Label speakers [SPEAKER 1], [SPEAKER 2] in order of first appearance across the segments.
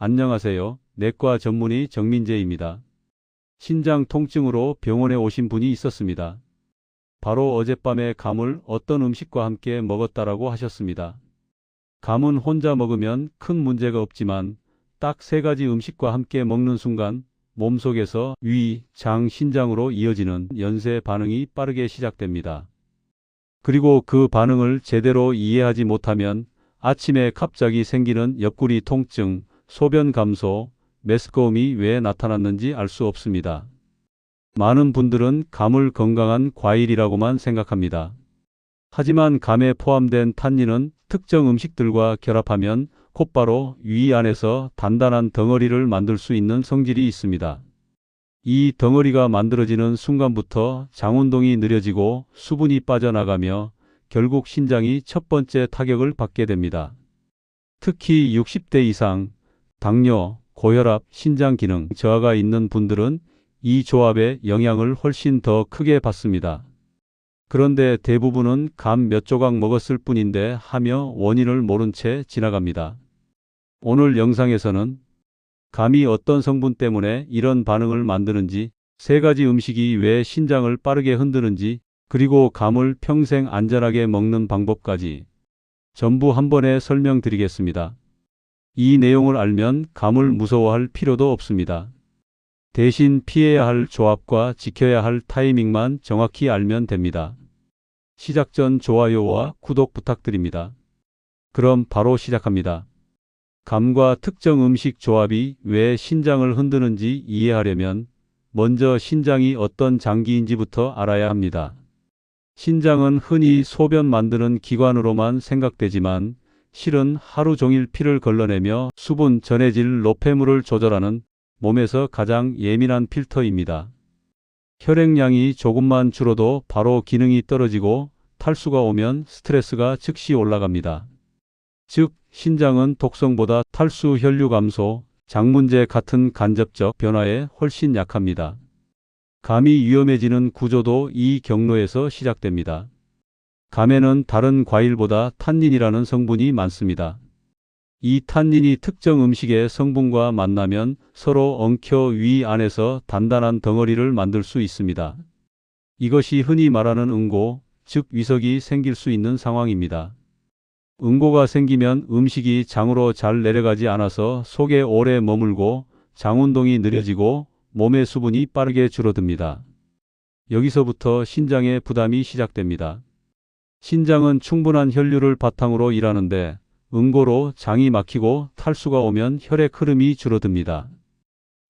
[SPEAKER 1] 안녕하세요. 내과 전문의 정민재입니다. 신장 통증으로 병원에 오신 분이 있었습니다. 바로 어젯밤에 감을 어떤 음식과 함께 먹었다라고 하셨습니다. 감은 혼자 먹으면 큰 문제가 없지만 딱 세 가지 음식과 함께 먹는 순간 몸속에서 위, 장, 신장으로 이어지는 연쇄 반응이 빠르게 시작됩니다. 그리고 그 반응을 제대로 이해하지 못하면 아침에 갑자기 생기는 옆구리 통증, 소변 감소, 메스꺼움이 왜 나타났는지 알 수 없습니다. 많은 분들은 감을 건강한 과일이라고만 생각합니다. 하지만 감에 포함된 탄닌은 특정 음식들과 결합하면 곧바로 위 안에서 단단한 덩어리를 만들 수 있는 성질이 있습니다. 이 덩어리가 만들어지는 순간부터 장운동이 느려지고 수분이 빠져나가며 결국 신장이 첫 번째 타격을 받게 됩니다. 특히 60대 이상 당뇨, 고혈압, 신장 기능 저하가 있는 분들은 이 조합의 영향을 훨씬 더 크게 받습니다. 그런데 대부분은 감 몇 조각 먹었을 뿐인데 하며 원인을 모른 채 지나갑니다. 오늘 영상에서는 감이 어떤 성분 때문에 이런 반응을 만드는지, 세 가지 음식이 왜 신장을 빠르게 흔드는지, 그리고 감을 평생 안전하게 먹는 방법까지 전부 한 번에 설명드리겠습니다. 이 내용을 알면 감을 무서워할 필요도 없습니다. 대신 피해야 할 조합과 지켜야 할 타이밍만 정확히 알면 됩니다. 시작 전 좋아요와 구독 부탁드립니다. 그럼 바로 시작합니다. 감과 특정 음식 조합이 왜 신장을 흔드는지 이해하려면 먼저 신장이 어떤 장기인지부터 알아야 합니다. 신장은 흔히 소변 만드는 기관으로만 생각되지만 실은 하루 종일 피를 걸러내며 수분 전해질 노폐물을 조절하는 몸에서 가장 예민한 필터입니다. 혈액량이 조금만 줄어도 바로 기능이 떨어지고 탈수가 오면 스트레스가 즉시 올라갑니다. 즉, 신장은 독성보다 탈수 혈류 감소, 장문제 같은 간접적 변화에 훨씬 약합니다. 감이 위험해지는 구조도 이 경로에서 시작됩니다. 감에는 다른 과일보다 탄닌이라는 성분이 많습니다. 이 탄닌이 특정 음식의 성분과 만나면 서로 엉켜 위 안에서 단단한 덩어리를 만들 수 있습니다. 이것이 흔히 말하는 응고, 즉 위석이 생길 수 있는 상황입니다. 응고가 생기면 음식이 장으로 잘 내려가지 않아서 속에 오래 머물고 장운동이 느려지고 몸의 수분이 빠르게 줄어듭니다. 여기서부터 신장의 부담이 시작됩니다. 신장은 충분한 혈류를 바탕으로 일하는데 응고로 장이 막히고 탈수가 오면 혈액 흐름이 줄어듭니다.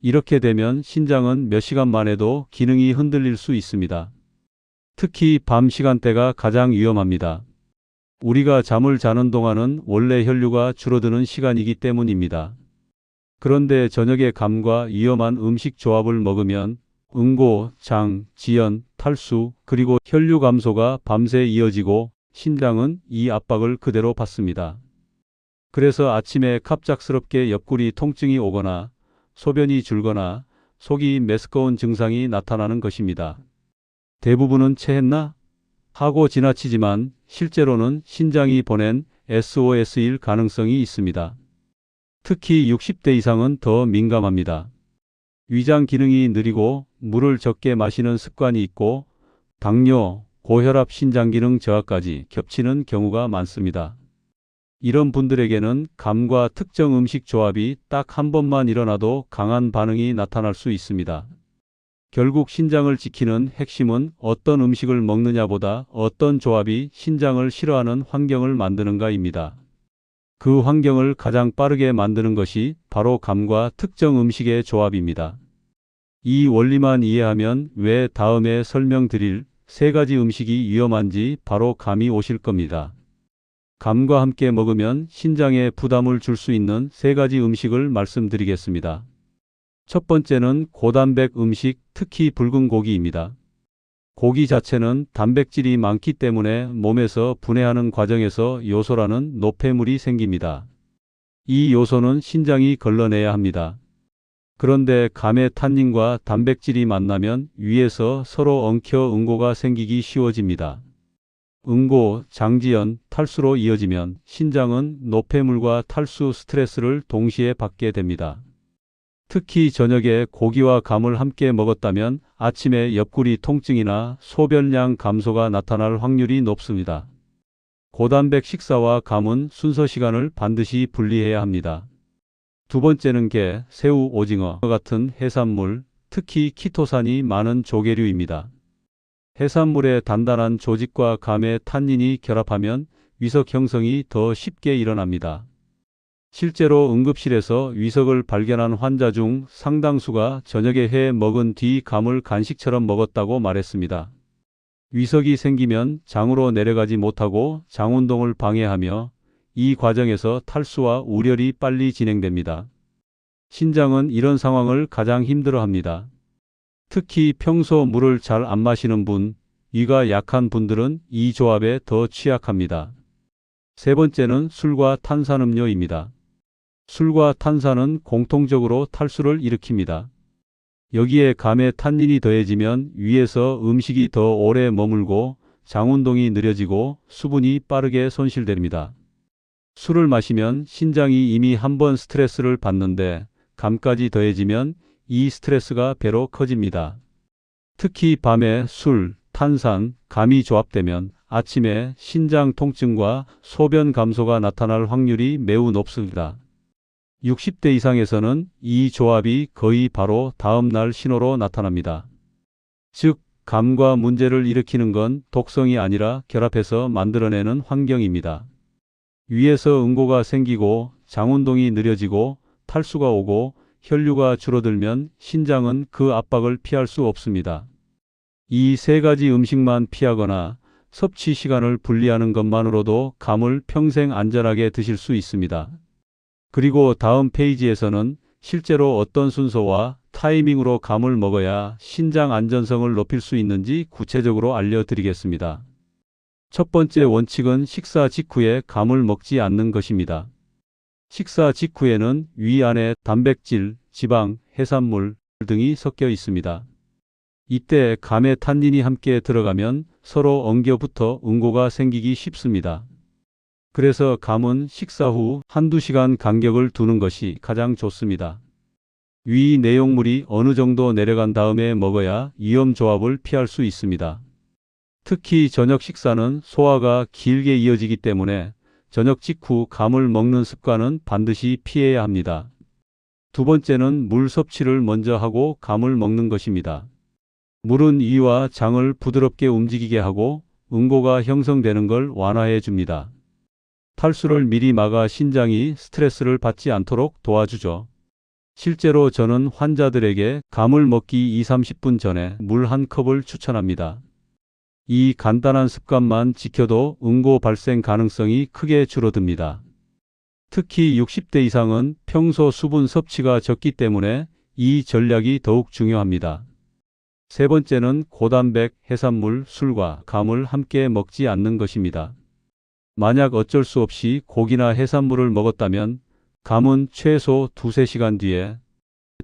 [SPEAKER 1] 이렇게 되면 신장은 몇 시간 만에도 기능이 흔들릴 수 있습니다. 특히 밤 시간대가 가장 위험합니다. 우리가 잠을 자는 동안은 원래 혈류가 줄어드는 시간이기 때문입니다. 그런데 저녁에 감과 위험한 음식 조합을 먹으면 응고, 장, 지연, 탈수, 그리고 혈류 감소가 밤새 이어지고 신장은 이 압박을 그대로 받습니다. 그래서 아침에 갑작스럽게 옆구리 통증이 오거나 소변이 줄거나 속이 메스꺼운 증상이 나타나는 것입니다. 대부분은 체했나? 하고 지나치지만 실제로는 신장이 보낸 SOS일 가능성이 있습니다. 특히 60대 이상은 더 민감합니다. 위장 기능이 느리고 물을 적게 마시는 습관이 있고 당뇨, 고혈압 신장 기능 저하까지 겹치는 경우가 많습니다. 이런 분들에게는 감과 특정 음식 조합이 딱 한 번만 일어나도 강한 반응이 나타날 수 있습니다. 결국 신장을 지키는 핵심은 어떤 음식을 먹느냐보다 어떤 조합이 신장을 싫어하는 환경을 만드는가입니다. 그 환경을 가장 빠르게 만드는 것이 바로 감과 특정 음식의 조합입니다. 이 원리만 이해하면 왜 다음에 설명드릴 세 가지 음식이 위험한지 바로 감이 오실 겁니다. 감과 함께 먹으면 신장에 부담을 줄 수 있는 세 가지 음식을 말씀드리겠습니다. 첫 번째는 고단백 음식, 특히 붉은 고기입니다. 고기 자체는 단백질이 많기 때문에 몸에서 분해하는 과정에서 요소라는 노폐물이 생깁니다. 이 요소는 신장이 걸러내야 합니다. 그런데 감의 탄닌과 단백질이 만나면 위에서 서로 엉켜 응고가 생기기 쉬워집니다. 응고, 장지연, 탈수로 이어지면 신장은 노폐물과 탈수 스트레스를 동시에 받게 됩니다. 특히 저녁에 고기와 감을 함께 먹었다면 아침에 옆구리 통증이나 소변량 감소가 나타날 확률이 높습니다. 고단백 식사와 감은 순서 시간을 반드시 분리해야 합니다. 두 번째는 게, 새우, 오징어 같은 해산물, 특히 키토산이 많은 조개류입니다. 해산물의 단단한 조직과 감의 탄닌이 결합하면 위석 형성이 더 쉽게 일어납니다. 실제로 응급실에서 위석을 발견한 환자 중 상당수가 저녁에 회 먹은 뒤 감을 간식처럼 먹었다고 말했습니다. 위석이 생기면 장으로 내려가지 못하고 장운동을 방해하며 이 과정에서 탈수와 우렬이 빨리 진행됩니다. 신장은 이런 상황을 가장 힘들어합니다. 특히 평소 물을 잘 안 마시는 분, 위가 약한 분들은 이 조합에 더 취약합니다. 세 번째는 술과 탄산음료입니다. 술과 탄산은 공통적으로 탈수를 일으킵니다. 여기에 감의 탄닌이 더해지면 위에서 음식이 더 오래 머물고 장운동이 느려지고 수분이 빠르게 손실됩니다. 술을 마시면 신장이 이미 한 번 스트레스를 받는데 감까지 더해지면 이 스트레스가 배로 커집니다. 특히 밤에 술, 탄산, 감이 조합되면 아침에 신장 통증과 소변 감소가 나타날 확률이 매우 높습니다. 60대 이상에서는 이 조합이 거의 바로 다음 날 신호로 나타납니다. 즉, 감과 문제를 일으키는 건 독성이 아니라 결합해서 만들어내는 환경입니다. 위에서 응고가 생기고 장운동이 느려지고 탈수가 오고 혈류가 줄어들면 신장은 그 압박을 피할 수 없습니다. 이 세 가지 음식만 피하거나 섭취 시간을 분리하는 것만으로도 감을 평생 안전하게 드실 수 있습니다. 그리고 다음 페이지에서는 실제로 어떤 순서와 타이밍으로 감을 먹어야 신장 안전성을 높일 수 있는지 구체적으로 알려드리겠습니다. 첫 번째 원칙은 식사 직후에 감을 먹지 않는 것입니다. 식사 직후에는 위 안에 단백질, 지방, 해산물 등이 섞여 있습니다. 이때 감의 탄닌이 함께 들어가면 서로 엉겨붙어 응고가 생기기 쉽습니다. 그래서 감은 식사 후 한두 시간 간격을 두는 것이 가장 좋습니다. 위 내용물이 어느 정도 내려간 다음에 먹어야 위험 조합을 피할 수 있습니다. 특히 저녁 식사는 소화가 길게 이어지기 때문에 저녁 직후 감을 먹는 습관은 반드시 피해야 합니다. 두 번째는 물 섭취를 먼저 하고 감을 먹는 것입니다. 물은 위와 장을 부드럽게 움직이게 하고 응고가 형성되는 걸 완화해 줍니다. 탈수를 미리 막아 신장이 스트레스를 받지 않도록 도와주죠. 실제로 저는 환자들에게 감을 먹기 2, 30분 전에 물 한 컵을 추천합니다. 이 간단한 습관만 지켜도 응고 발생 가능성이 크게 줄어듭니다. 특히 60대 이상은 평소 수분 섭취가 적기 때문에 이 전략이 더욱 중요합니다. 세 번째는 고단백 해산물, 술과 감을 함께 먹지 않는 것입니다. 만약 어쩔 수 없이 고기나 해산물을 먹었다면 감은 최소 두세 시간 뒤에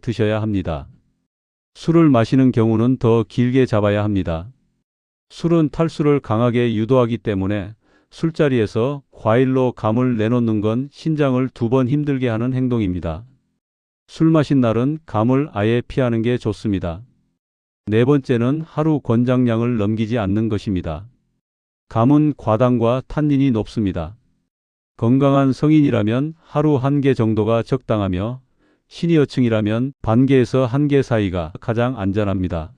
[SPEAKER 1] 드셔야 합니다. 술을 마시는 경우는 더 길게 잡아야 합니다. 술은 탈수를 강하게 유도하기 때문에 술자리에서 과일로 감을 내놓는 건 신장을 두 번 힘들게 하는 행동입니다. 술 마신 날은 감을 아예 피하는 게 좋습니다. 네 번째는 하루 권장량을 넘기지 않는 것입니다. 감은 과당과 탄닌이 높습니다. 건강한 성인이라면 하루 한 개 정도가 적당하며 시니어층이라면 반 개에서 한 개 사이가 가장 안전합니다.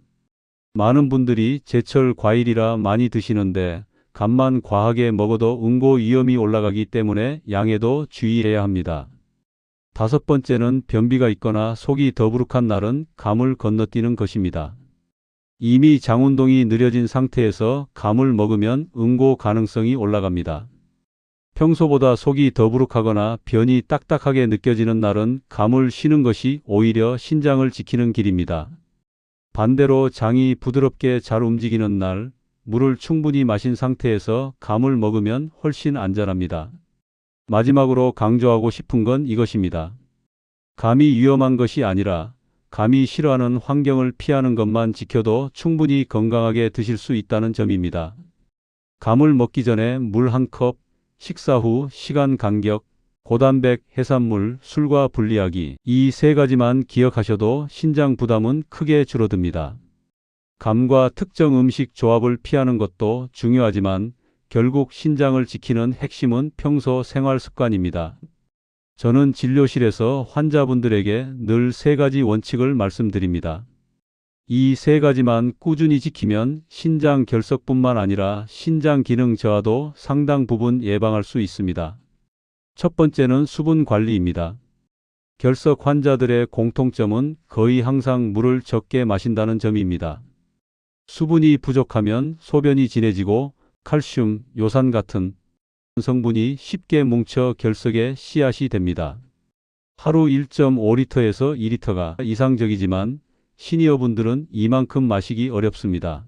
[SPEAKER 1] 많은 분들이 제철 과일이라 많이 드시는데 감만 과하게 먹어도 응고 위험이 올라가기 때문에 양에도 주의해야 합니다. 다섯 번째는 변비가 있거나 속이 더부룩한 날은 감을 건너뛰는 것입니다. 이미 장운동이 느려진 상태에서 감을 먹으면 응고 가능성이 올라갑니다. 평소보다 속이 더부룩하거나 변이 딱딱하게 느껴지는 날은 감을 쉬는 것이 오히려 신장을 지키는 길입니다. 반대로 장이 부드럽게 잘 움직이는 날, 물을 충분히 마신 상태에서 감을 먹으면 훨씬 안전합니다. 마지막으로 강조하고 싶은 건 이것입니다. 감이 위험한 것이 아니라 감이 싫어하는 환경을 피하는 것만 지켜도 충분히 건강하게 드실 수 있다는 점입니다. 감을 먹기 전에 물 한 컵, 식사 후 시간 간격, 고단백 해산물, 술과 분리하기 이 세 가지만 기억하셔도 신장 부담은 크게 줄어듭니다. 감과 특정 음식 조합을 피하는 것도 중요하지만 결국 신장을 지키는 핵심은 평소 생활 습관입니다. 저는 진료실에서 환자분들에게 늘 세 가지 원칙을 말씀드립니다. 이 세 가지만 꾸준히 지키면 신장 결석뿐만 아니라 신장 기능 저하도 상당 부분 예방할 수 있습니다. 첫 번째는 수분 관리입니다. 결석 환자들의 공통점은 거의 항상 물을 적게 마신다는 점입니다. 수분이 부족하면 소변이 진해지고 칼슘, 요산 같은 성분이 쉽게 뭉쳐 결석의 씨앗이 됩니다. 하루 1.5리터에서 2리터가 이상적이지만 시니어분들은 이만큼 마시기 어렵습니다.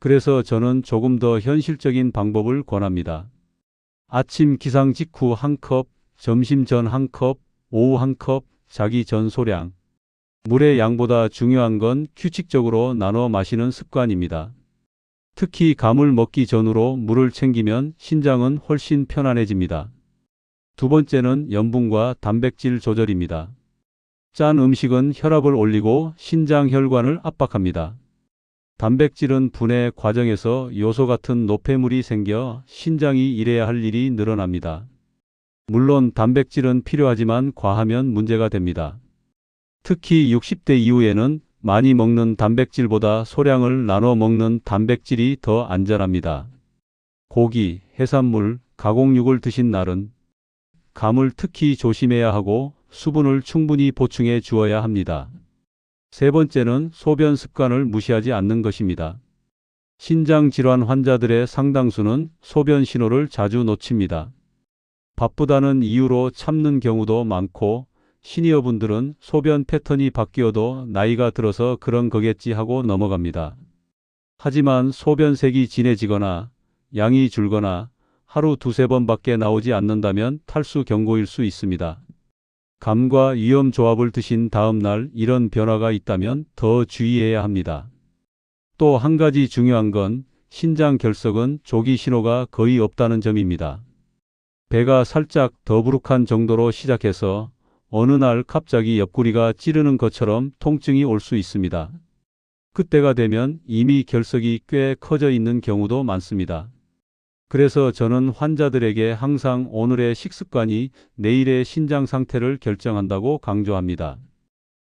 [SPEAKER 1] 그래서 저는 조금 더 현실적인 방법을 권합니다. 아침 기상 직후 한 컵, 점심 전 한 컵, 오후 한 컵, 자기 전 소량. 물의 양보다 중요한 건 규칙적으로 나눠 마시는 습관입니다. 특히 감을 먹기 전으로 물을 챙기면 신장은 훨씬 편안해집니다. 두 번째는 염분과 단백질 조절입니다. 짠 음식은 혈압을 올리고 신장 혈관을 압박합니다. 단백질은 분해 과정에서 요소 같은 노폐물이 생겨 신장이 일해야 할 일이 늘어납니다. 물론 단백질은 필요하지만 과하면 문제가 됩니다. 특히 60대 이후에는 많이 먹는 단백질보다 소량을 나눠 먹는 단백질이 더 안전합니다. 고기, 해산물, 가공육을 드신 날은 감을 특히 조심해야 하고 수분을 충분히 보충해 주어야 합니다. 세 번째는 소변 습관을 무시하지 않는 것입니다. 신장 질환 환자들의 상당수는 소변 신호를 자주 놓칩니다. 바쁘다는 이유로 참는 경우도 많고 시니어분들은 소변 패턴이 바뀌어도 나이가 들어서 그런 거겠지 하고 넘어갑니다. 하지만 소변색이 진해지거나 양이 줄거나 하루 두세 번밖에 나오지 않는다면 탈수 경고일 수 있습니다. 감과 위험 조합을 드신 다음 날 이런 변화가 있다면 더 주의해야 합니다. 또 한 가지 중요한 건 신장 결석은 조기 신호가 거의 없다는 점입니다. 배가 살짝 더부룩한 정도로 시작해서 어느 날 갑자기 옆구리가 찌르는 것처럼 통증이 올 수 있습니다. 그때가 되면 이미 결석이 꽤 커져 있는 경우도 많습니다. 그래서 저는 환자들에게 항상 오늘의 식습관이 내일의 신장 상태를 결정한다고 강조합니다.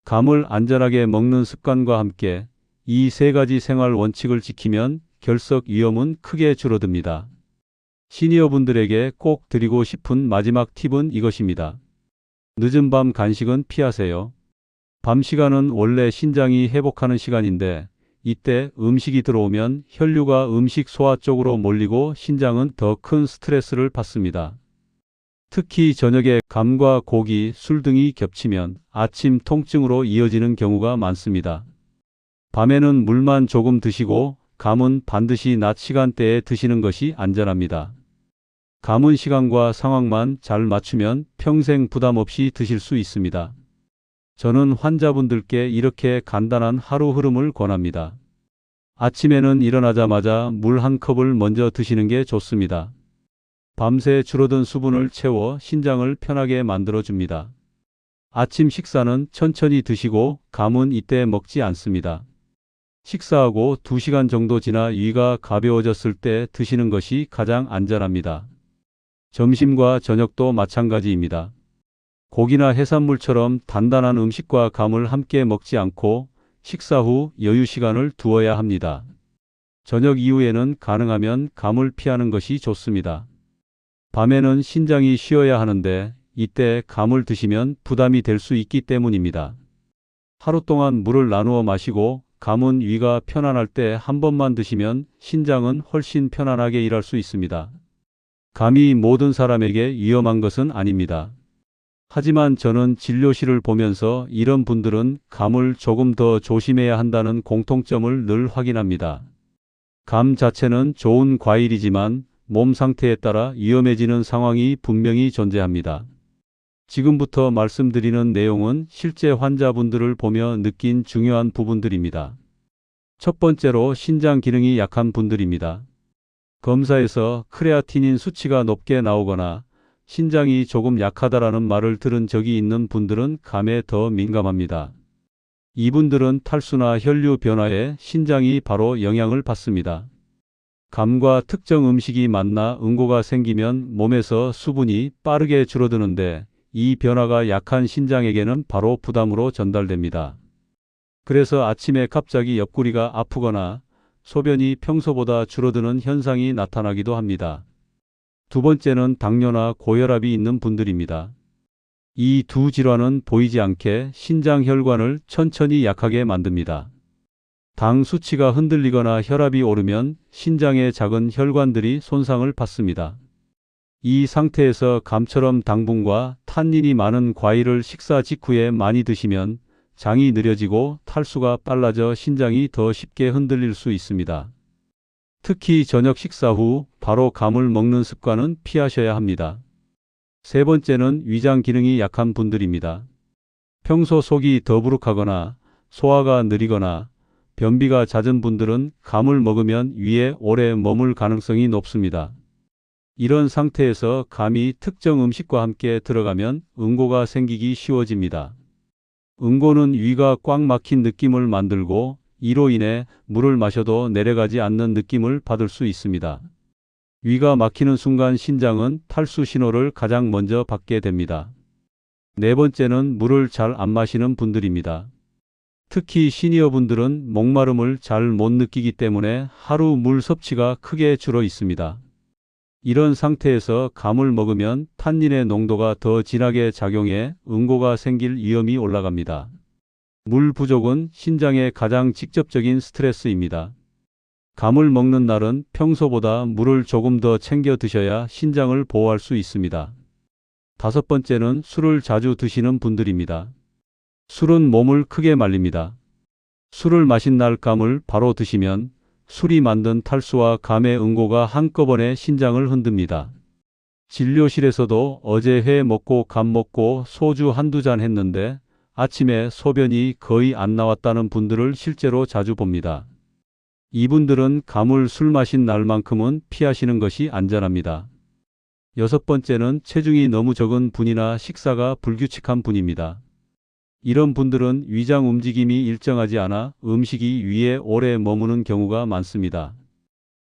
[SPEAKER 1] 감을 안전하게 먹는 습관과 함께 이 세 가지 생활 원칙을 지키면 결석 위험은 크게 줄어듭니다. 시니어분들에게 꼭 드리고 싶은 마지막 팁은 이것입니다. 늦은 밤 간식은 피하세요. 밤 시간은 원래 신장이 회복하는 시간인데 이때 음식이 들어오면 혈류가 음식 소화 쪽으로 몰리고 신장은 더 큰 스트레스를 받습니다. 특히 저녁에 감과 고기, 술 등이 겹치면 아침 통증으로 이어지는 경우가 많습니다. 밤에는 물만 조금 드시고 감은 반드시 낮 시간대에 드시는 것이 안전합니다. 감은 시간과 상황만 잘 맞추면 평생 부담 없이 드실 수 있습니다. 저는 환자분들께 이렇게 간단한 하루 흐름을 권합니다. 아침에는 일어나자마자 물 한 컵을 먼저 드시는 게 좋습니다. 밤새 줄어든 수분을 채워 신장을 편하게 만들어 줍니다. 아침 식사는 천천히 드시고 감은 이때 먹지 않습니다. 식사하고 2시간 정도 지나 위가 가벼워졌을 때 드시는 것이 가장 안전합니다. 점심과 저녁도 마찬가지입니다. 고기나 해산물처럼 단단한 음식과 감을 함께 먹지 않고 식사 후 여유 시간을 두어야 합니다. 저녁 이후에는 가능하면 감을 피하는 것이 좋습니다. 밤에는 신장이 쉬어야 하는데 이때 감을 드시면 부담이 될 수 있기 때문입니다. 하루 동안 물을 나누어 마시고 감은 위가 편안할 때 한 번만 드시면 신장은 훨씬 편안하게 일할 수 있습니다. 감이 모든 사람에게 위험한 것은 아닙니다. 하지만 저는 진료실을 보면서 이런 분들은 감을 조금 더 조심해야 한다는 공통점을 늘 확인합니다. 감 자체는 좋은 과일이지만 몸 상태에 따라 위험해지는 상황이 분명히 존재합니다. 지금부터 말씀드리는 내용은 실제 환자분들을 보며 느낀 중요한 부분들입니다. 첫 번째로 신장 기능이 약한 분들입니다. 검사에서 크레아티닌 수치가 높게 나오거나 신장이 조금 약하다라는 말을 들은 적이 있는 분들은 감에 더 민감합니다. 이분들은 탈수나 혈류 변화에 신장이 바로 영향을 받습니다. 감과 특정 음식이 만나 응고가 생기면 몸에서 수분이 빠르게 줄어드는데 이 변화가 약한 신장에게는 바로 부담으로 전달됩니다. 그래서 아침에 갑자기 옆구리가 아프거나 소변이 평소보다 줄어드는 현상이 나타나기도 합니다. 두 번째는 당뇨나 고혈압이 있는 분들입니다. 이 두 질환은 보이지 않게 신장 혈관을 천천히 약하게 만듭니다. 당 수치가 흔들리거나 혈압이 오르면 신장의 작은 혈관들이 손상을 받습니다. 이 상태에서 감처럼 당분과 탄닌이 많은 과일을 식사 직후에 많이 드시면 장이 느려지고 탈수가 빨라져 신장이 더 쉽게 흔들릴 수 있습니다. 특히 저녁 식사 후 바로 감을 먹는 습관은 피하셔야 합니다. 세 번째는 위장 기능이 약한 분들입니다. 평소 속이 더부룩하거나 소화가 느리거나 변비가 잦은 분들은 감을 먹으면 위에 오래 머물 가능성이 높습니다. 이런 상태에서 감이 특정 음식과 함께 들어가면 응고가 생기기 쉬워집니다. 응고는 위가 꽉 막힌 느낌을 만들고 이로 인해 물을 마셔도 내려가지 않는 느낌을 받을 수 있습니다. 위가 막히는 순간 신장은 탈수 신호를 가장 먼저 받게 됩니다. 네 번째는 물을 잘 안 마시는 분들입니다. 특히 시니어 분들은 목마름을 잘 못 느끼기 때문에 하루 물 섭취가 크게 줄어 있습니다. 이런 상태에서 감을 먹으면 탄닌의 농도가 더 진하게 작용해 응고가 생길 위험이 올라갑니다. 물 부족은 신장의 가장 직접적인 스트레스입니다. 감을 먹는 날은 평소보다 물을 조금 더 챙겨 드셔야 신장을 보호할 수 있습니다. 다섯 번째는 술을 자주 드시는 분들입니다. 술은 몸을 크게 말립니다. 술을 마신 날 감을 바로 드시면 술이 만든 탈수와 감의 응고가 한꺼번에 신장을 흔듭니다. 진료실에서도 어제 회 먹고 감 먹고 소주 한두 잔 했는데 아침에 소변이 거의 안 나왔다는 분들을 실제로 자주 봅니다. 이분들은 감을 술 마신 날만큼은 피하시는 것이 안전합니다. 여섯 번째는 체중이 너무 적은 분이나 식사가 불규칙한 분입니다. 이런 분들은 위장 움직임이 일정하지 않아 음식이 위에 오래 머무는 경우가 많습니다.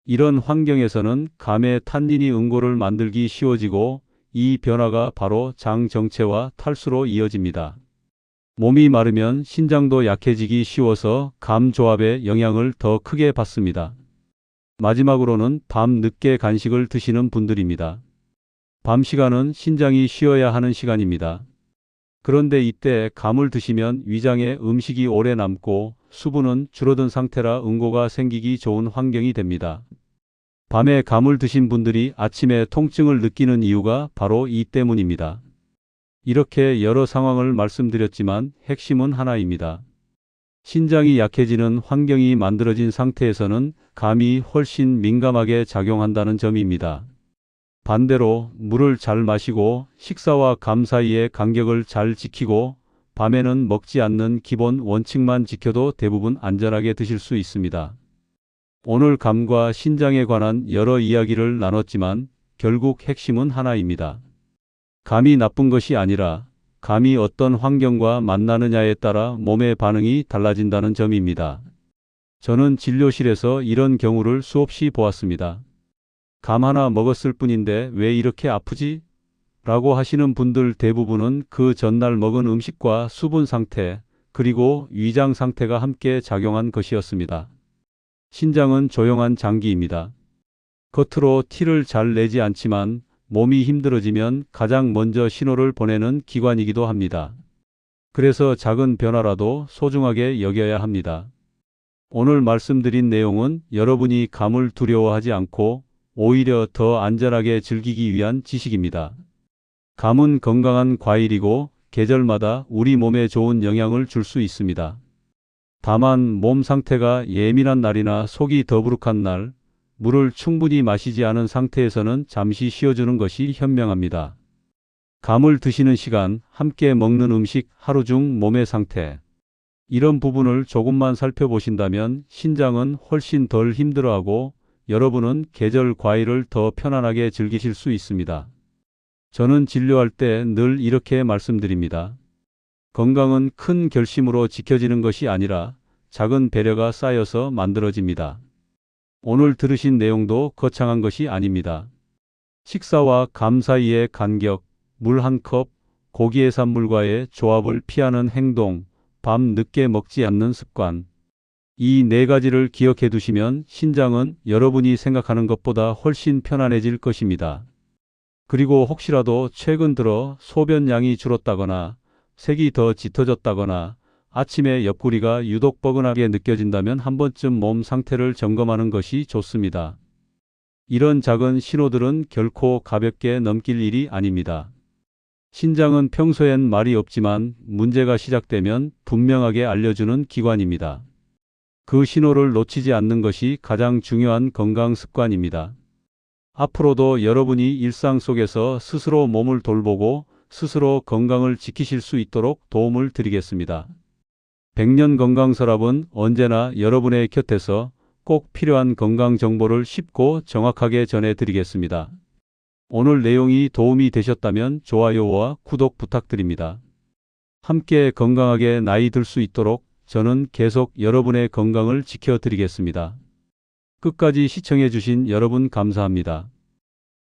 [SPEAKER 1] 이런 환경에서는 감의 탄닌이 응고를 만들기 쉬워지고 이 변화가 바로 장 정체와 탈수로 이어집니다. 몸이 마르면 신장도 약해지기 쉬워서 감 조합에 영향을 더 크게 받습니다. 마지막으로는 밤 늦게 간식을 드시는 분들입니다. 밤 시간은 신장이 쉬어야 하는 시간입니다. 그런데 이때 감을 드시면 위장에 음식이 오래 남고 수분은 줄어든 상태라 응고가 생기기 좋은 환경이 됩니다. 밤에 감을 드신 분들이 아침에 통증을 느끼는 이유가 바로 이 때문입니다. 이렇게 여러 상황을 말씀드렸지만 핵심은 하나입니다. 신장이 약해지는 환경이 만들어진 상태에서는 감이 훨씬 민감하게 작용한다는 점입니다. 반대로 물을 잘 마시고 식사와 감 사이의 간격을 잘 지키고 밤에는 먹지 않는 기본 원칙만 지켜도 대부분 안전하게 드실 수 있습니다. 오늘 감과 신장에 관한 여러 이야기를 나눴지만 결국 핵심은 하나입니다. 감이 나쁜 것이 아니라 감이 어떤 환경과 만나느냐에 따라 몸의 반응이 달라진다는 점입니다. 저는 진료실에서 이런 경우를 수없이 보았습니다. 감 하나 먹었을 뿐인데 왜 이렇게 아프지? 라고 하시는 분들 대부분은 그 전날 먹은 음식과 수분 상태, 그리고 위장 상태가 함께 작용한 것이었습니다. 신장은 조용한 장기입니다. 겉으로 티를 잘 내지 않지만 몸이 힘들어지면 가장 먼저 신호를 보내는 기관이기도 합니다. 그래서 작은 변화라도 소중하게 여겨야 합니다. 오늘 말씀드린 내용은 여러분이 감을 두려워하지 않고 오히려 더 안전하게 즐기기 위한 지식입니다. 감은 건강한 과일이고 계절마다 우리 몸에 좋은 영향을 줄 수 있습니다. 다만 몸 상태가 예민한 날이나 속이 더부룩한 날, 물을 충분히 마시지 않은 상태에서는 잠시 쉬어주는 것이 현명합니다. 감을 드시는 시간, 함께 먹는 음식, 하루 중 몸의 상태. 이런 부분을 조금만 살펴보신다면 신장은 훨씬 덜 힘들어하고 여러분은 계절 과일을 더 편안하게 즐기실 수 있습니다. 저는 진료할 때 늘 이렇게 말씀드립니다. 건강은 큰 결심으로 지켜지는 것이 아니라 작은 배려가 쌓여서 만들어집니다. 오늘 들으신 내용도 거창한 것이 아닙니다. 식사와 감 사이의 간격, 물 한 컵, 고기 해산물과의 조합을 피하는 행동, 밤 늦게 먹지 않는 습관. 이 네 가지를 기억해 두시면 신장은 여러분이 생각하는 것보다 훨씬 편안해질 것입니다. 그리고 혹시라도 최근 들어 소변량이 줄었다거나 색이 더 짙어졌다거나 아침에 옆구리가 유독 뻐근하게 느껴진다면 한 번쯤 몸 상태를 점검하는 것이 좋습니다. 이런 작은 신호들은 결코 가볍게 넘길 일이 아닙니다. 신장은 평소엔 말이 없지만 문제가 시작되면 분명하게 알려주는 기관입니다. 그 신호를 놓치지 않는 것이 가장 중요한 건강 습관입니다. 앞으로도 여러분이 일상 속에서 스스로 몸을 돌보고 스스로 건강을 지키실 수 있도록 도움을 드리겠습니다. 백년 건강 서랍은 언제나 여러분의 곁에서 꼭 필요한 건강 정보를 쉽고 정확하게 전해드리겠습니다. 오늘 내용이 도움이 되셨다면 좋아요와 구독 부탁드립니다. 함께 건강하게 나이 들 수 있도록 저는 계속 여러분의 건강을 지켜드리겠습니다. 끝까지 시청해주신 여러분 감사합니다.